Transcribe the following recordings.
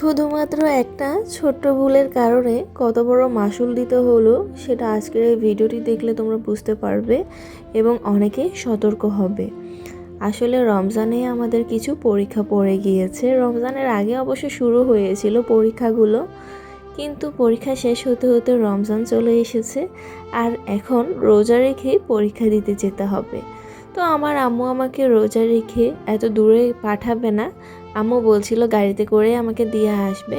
শুধুমাত্র একটা ছোট্ট ভুলের কারণে কত বড় মাসুল দিতে হলো, সেটা আজকের এই ভিডিওটি দেখলে তোমরা বুঝতে পারবে এবং অনেকে সতর্ক হবে। আসলে রমজানে আমাদের কিছু পরীক্ষা পড়ে গিয়েছে। রমজানের আগে অবশ্য শুরু হয়েছিল পরীক্ষাগুলো, কিন্তু পরীক্ষা শেষ হতে হতে রমজান চলে এসেছে আর এখন রোজা রেখেই পরীক্ষা দিতে যেতে হবে। তো আমার আম্মু আমাকে রোজা রেখে এত দূরে পাঠাবে না আম্মু বলছিল গাড়িতে করে আমাকে দিয়ে আসবে।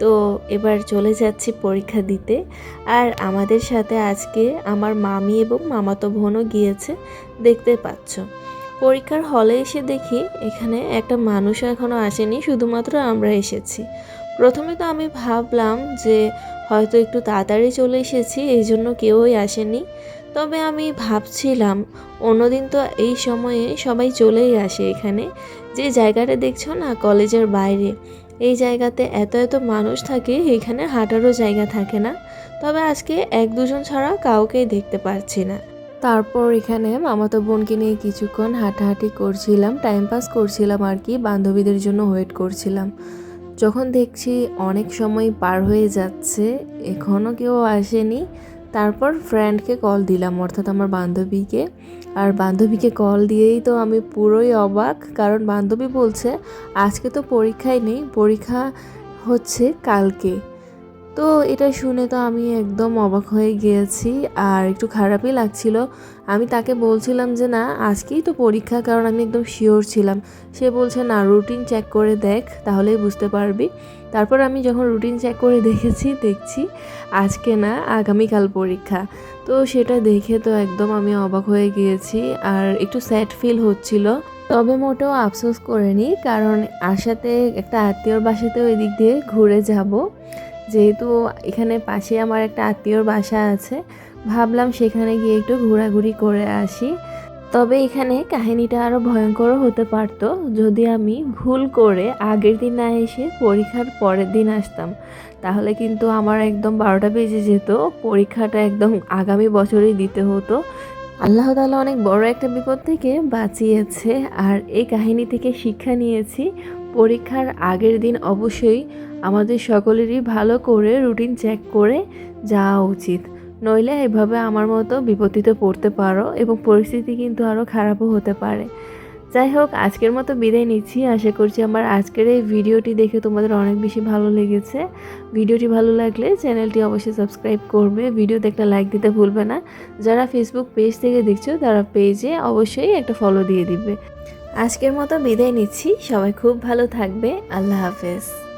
তো এবার চলে যাচ্ছি পরীক্ষা দিতে। আর আমাদের সাথে আজকে আমার মামি এবং মামাতো বোনও গিয়েছে, দেখতে পাচ্ছ। পরীক্ষার হলে এসে দেখি এখানে একটা মানুষও এখনও আসেনি, শুধুমাত্র আমরা এসেছি। প্রথমে তো আমি ভাবলাম যে হয়তো একটু তাড়াতাড়ি চলে এসেছি, এই জন্য কেউই আসেনি। তবে আমি ভাবছিলাম, অন্যদিন তো এই সময়ে সবাই চলেই আসে এখানে। যে জায়গাটা দেখছ না, কলেজের বাইরে, এই জায়গাতে এত এত মানুষ থাকে, এখানে হাঁটারও জায়গা থাকে না। তবে আজকে এক দুজন ছাড়া কাউকেই দেখতে পাচ্ছি না। তারপর এখানে মামাতো বোনকে নিয়ে কিছুক্ষণ হাঁটাহাঁটি করছিলাম টাইম পাস করছিলাম আর কি, বান্ধবীদের জন্য ওয়েট করছিলাম। যখন দেখছি অনেক সময় পার হয়ে যাচ্ছে এখনও কেউ আসেনি, তারপর ফ্রেন্ডকে কল দিলাম, অর্থাৎ আমার বান্ধবীকে। আর বান্ধবীকে কল দিয়েই তো আমি পুরোই অবাক, কারণ বান্ধবী বলছে, আজকে তো পরীক্ষাই নেই, পরীক্ষা হচ্ছে কালকে। তো এটা শুনে তো আমি একদম অবাক হয়ে গিয়েছি আর একটু খারাপই লাগছিল। আমি তাকে বলছিলাম যে, না, আজকেই তো পরীক্ষা, কারণ আমি একদম শিওর ছিলাম। সে বলছে, না রুটিন চেক করে দেখ, তাহলেই বুঝতে পারবি। তারপর আমি যখন রুটিন চেক করে দেখেছি, দেখছি, আজকে না, আগামীকাল পরীক্ষা। তো সেটা দেখে তো একদম আমি অবাক হয়ে গিয়েছি আর একটু স্যাড ফিল হচ্ছিল। তবে মোটেও আফসোস করিনি, কারণ আশাতে, একটা আত্মীয়র বাসাতে ওই দিক দিয়ে ঘুরে যাব। যেহেতু এখানে পাশে আমার একটা আত্মীয়র বাসা আছে, ভাবলাম সেখানে গিয়ে একটু ঘোরাঘুরি করে আসি। তবে এখানে কাহিনীটা আরও ভয়ঙ্করও হতে পারতো, যদি আমি ভুল করে আগের দিন না এসে পরীক্ষার পরের দিন আসতাম। তাহলে কিন্তু আমার একদম বারোটা বেজে যেত, পরীক্ষাটা একদম আগামী বছরেই দিতে হতো। আল্লাহ তাআলা অনেক বড় একটা বিপদ থেকে বাঁচিয়েছে, আর এই কাহিনী থেকে শিক্ষা নিয়েছি। পরীক্ষার আগের দিন অবশ্যই আমাদের সকলেরই ভালো করে রুটিন চেক করে যাওয়া উচিত। নইলে এভাবে আমার মতো বিপত্তিতে পড়তে পারো এবং পরিস্থিতি কিন্তু আরও খারাপও হতে পারে। যাই হোক, আজকের মতো বিদায় নিচ্ছি। আশা করছি আমার আজকের এই ভিডিওটি দেখে তোমাদের অনেক বেশি ভালো লেগেছে। ভিডিওটি ভালো লাগলে চ্যানেলটি অবশ্যই সাবস্ক্রাইব করবে। ভিডিওতে একটা লাইক দিতে ভুলবে না। যারা ফেসবুক পেজ থেকে দেখছ, তারা পেজে অবশ্যই একটা ফলো দিয়ে দিবে। আজকের মতো বিদায় নিচ্ছি। সবাই খুব ভালো থাকবে। আল্লাহ হাফেজ।